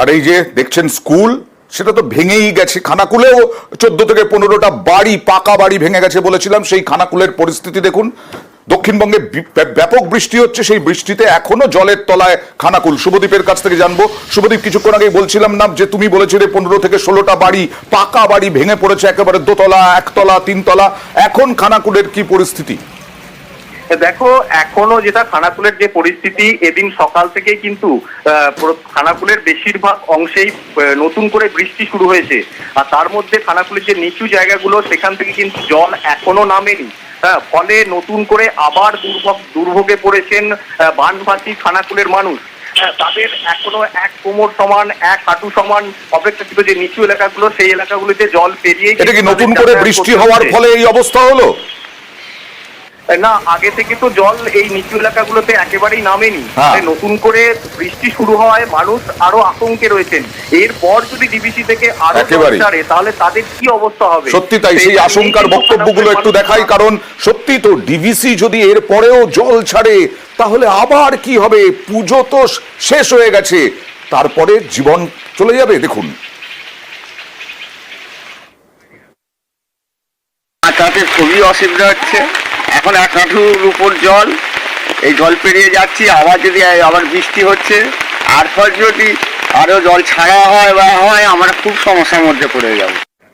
আর এই যে দেখছেন স্কুল, সেটা তো ভেঙেই গেছে। খানাকুলেও চোদ্দ থেকে পনেরোটা বাড়ি, পাকা বাড়ি ভেঙে গেছে বলেছিলাম। সেই খানাকুলের পরিস্থিতি দেখুন। দক্ষিণবঙ্গে ব্যাপক বৃষ্টি হচ্ছে। সেই বৃষ্টিতে এখনও জলের তলায় খানাকুল। শুভদীপের কাছ থেকে জানব। শুভদীপ, কিছুক্ষণ আগে বলছিলাম না যে তুমি বলেছিলে পনেরো থেকে ষোলোটা বাড়ি, পাকা বাড়ি ভেঙে পড়েছে। একেবারে দোতলা, একতলা, তিনতলা। এখন খানাকুলের কি পরিস্থিতি? দেখো এখনও যেটা খানাকুলের যে পরিস্থিতি এদিন সকাল থেকেই কিন্তু খানাকুলের বেশিরভাগ অংশেই নতুন করে বৃষ্টি শুরু হয়েছে। আর তার মধ্যে খানাকুলের যে নিচু জায়গাগুলো সেখান থেকে কিন্তু জল এখনও নামেনি। হ্যাঁ, ফলে নতুন করে আবার দুর্ভোগ দুর্ভোগে পড়েছেন বানভাসী খানাকুলের মানুষ। তাদের এখনও এক কোমর সমান এক হাঁটু সমান অপেক্ষাকৃত যে নিচু এলাকাগুলো সেই এলাকাগুলিতে জল পেরিয়ে এটা কি নতুন করে বৃষ্টি হওয়ার ফলে এই অবস্থা হলো? না আগে থেকে তো জল এই নিচু এলাকাগুলোতে একেবারেই নামেনি। হ্যাঁ। নতুন করে বৃষ্টি শুরু হওয়ায় মানুষ আরও আতঙ্কে রয়েছেন। এরপর যদি ডিবিসি থেকে আরও ছাড়ে তাহলে তাদের কি অবস্থা হবে? সত্যি তাই সেই আশঙ্কার বক্তব্যগুলো একটু দেখাই কারণ সত্যি তো ডিভিসি যদি এর পরেও জল ছাড়ে তাহলে আবার কি হবে? পুজো তো শেষ হয়ে গেছে। তারপরে জীবন চলে যাবে দেখুন। তাতে খুবই অসুবিধা হচ্ছে। এখন এক হাঁটুর উপর জল, এই জল পেরিয়ে যাচ্ছি, আবার যদি আবার বৃষ্টি হচ্ছে, আর ফল যদি আরও জল ছাড়া হয় বা হয়, আমরা খুব সমস্যার মধ্যে পড়ে যাব।